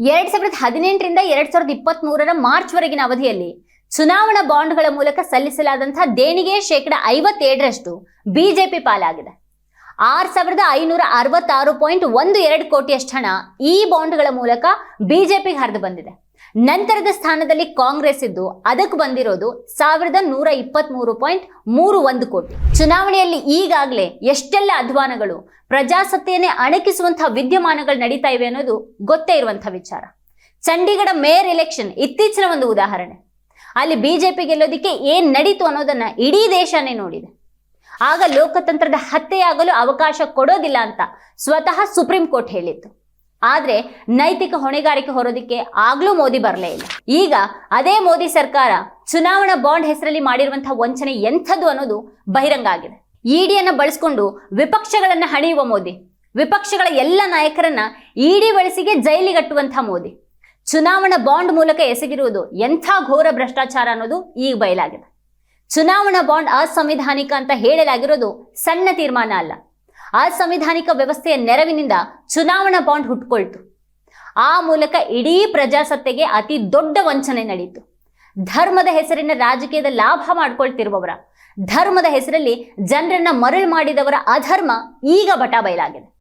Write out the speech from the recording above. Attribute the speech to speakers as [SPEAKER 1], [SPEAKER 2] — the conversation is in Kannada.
[SPEAKER 1] ಎರಡ್ ಸಾವಿರದ ಹದಿನೆಂಟರಿಂದ ಎರಡ್ ಸಾವಿರದ ಇಪ್ಪತ್ತ್ ಮೂರರ ಮಾರ್ಚ್ ವರೆಗಿನ ಅವಧಿಯಲ್ಲಿ ಚುನಾವಣಾ ಬಾಂಡ್ಗಳ ಮೂಲಕ ಸಲ್ಲಿಸಲಾದಂತಹ ದೇಣಿಗೆ ಶೇಕಡ ಐವತ್ತೇಳರಷ್ಟು ಬಿಜೆಪಿ ಪಾಲಾಗಿದೆ. ಆರ್ ಸಾವಿರದ ಐನೂರ ಅರವತ್ತಾರು ಪಾಯಿಂಟ್ ಒಂದು ಎರಡು ಕೋಟಿಯಷ್ಟು ಹಣ ಈ ಬಾಂಡ್ಗಳ ಮೂಲಕ ಬಿಜೆಪಿಗೆ ಹರಿದು ಬಂದಿದೆ. ನಂತರದ ಸ್ಥಾನದಲ್ಲಿ ಕಾಂಗ್ರೆಸ್ ಇದ್ದು ಅದಕ್ಕೆ ಬಂದಿರೋದು ಸಾವಿರದ ನೂರ ಇಪ್ಪತ್ತ್ ಮೂರು ಪಾಯಿಂಟ್ ಮೂರು ಒಂದು ಕೋಟಿ. ಚುನಾವಣೆಯಲ್ಲಿ ಈಗಾಗಲೇ ಎಷ್ಟೆಲ್ಲ ಅಧ್ವಾನಗಳು, ಪ್ರಜಾಸತ್ತೆಯನ್ನೇ ಅಣಕಿಸುವಂತಹ ವಿದ್ಯಮಾನಗಳು ನಡೀತಾ ಇವೆ ಅನ್ನೋದು ಗೊತ್ತೇ ಇರುವಂತಹ ವಿಚಾರ. ಚಂಡೀಗಢ ಮೇಯರ್ ಎಲೆಕ್ಷನ್ ಇತ್ತೀಚಿನ ಒಂದು ಉದಾಹರಣೆ. ಅಲ್ಲಿ ಬಿಜೆಪಿ ಗೆಲ್ಲೋದಿಕ್ಕೆ ಏನ್ ನಡೀತು ಅನ್ನೋದನ್ನ ಇಡೀ ದೇಶನೇ ನೋಡಿದೆ. ಆಗ ಲೋಕತಂತ್ರದ ಹತ್ಯೆಯಾಗಲು ಅವಕಾಶ ಕೊಡೋದಿಲ್ಲ ಅಂತ ಸ್ವತಃ ಸುಪ್ರೀಂ ಕೋರ್ಟ್ ಹೇಳಿತ್ತು. ಆದ್ರೆ ನೈತಿಕ ಹೊಣೆಗಾರಿಕೆ ಹೊರೋದಿಕ್ಕೆ ಆಗ್ಲೂ ಮೋದಿ ಬರಲೇ ಇಲ್ಲ. ಈಗ ಅದೇ ಮೋದಿ ಸರ್ಕಾರ ಚುನಾವಣಾ ಬಾಂಡ್ ಹೆಸರಲ್ಲಿ ಮಾಡಿರುವಂತಹ ವಂಚನೆ ಎಂಥದ್ದು ಅನ್ನೋದು ಬಹಿರಂಗ ಆಗಿದೆ. ಇಡಿಯನ್ನ ಬಳಸ್ಕೊಂಡು ವಿಪಕ್ಷಗಳನ್ನ ಹಣಿಯುವ ಮೋದಿ, ವಿಪಕ್ಷಗಳ ಎಲ್ಲ ನಾಯಕರನ್ನ ಇಡಿ ಬಳಸಿಗೆ ಜೈಲಿಗಟ್ಟುವಂತಹ ಮೋದಿ, ಚುನಾವಣಾ ಬಾಂಡ್ ಮೂಲಕ ಎಸಗಿರುವುದು ಎಂಥ ಘೋರ ಭ್ರಷ್ಟಾಚಾರ ಅನ್ನೋದು ಈಗ ಬಯಲಾಗಿದೆ. ಚುನಾವಣಾ ಬಾಂಡ್ ಅಸಂವಿಧಾನಿಕ ಅಂತ ಹೇಳಲಾಗಿರೋದು ಸಣ್ಣ ತೀರ್ಮಾನ ಅಲ್ಲ. ಅಸಂವಿಧಾನಿಕ ವ್ಯವಸ್ಥೆಯ ನೆರವಿನಿಂದ ಚುನಾವಣಾ ಬಾಂಡ್ ಹುಟ್ಕೊಳ್ತು. ಆ ಮೂಲಕ ಇಡೀ ಪ್ರಜಾಸತ್ತೆಗೆ ಅತಿ ದೊಡ್ಡ ವಂಚನೆ ನಡೆಯಿತು ಧರ್ಮದ ಹೆಸರಿನ ರಾಜಕೀಯದ ಲಾಭ ಮಾಡ್ಕೊಳ್ತಿರುವವರ, ಧರ್ಮದ ಹೆಸರಲ್ಲಿ ಜನರನ್ನ ಮರಳು ಮಾಡಿದವರ ಅಧರ್ಮ ಈಗ ಬಟಾ ಬಯಲಾಗಿದೆ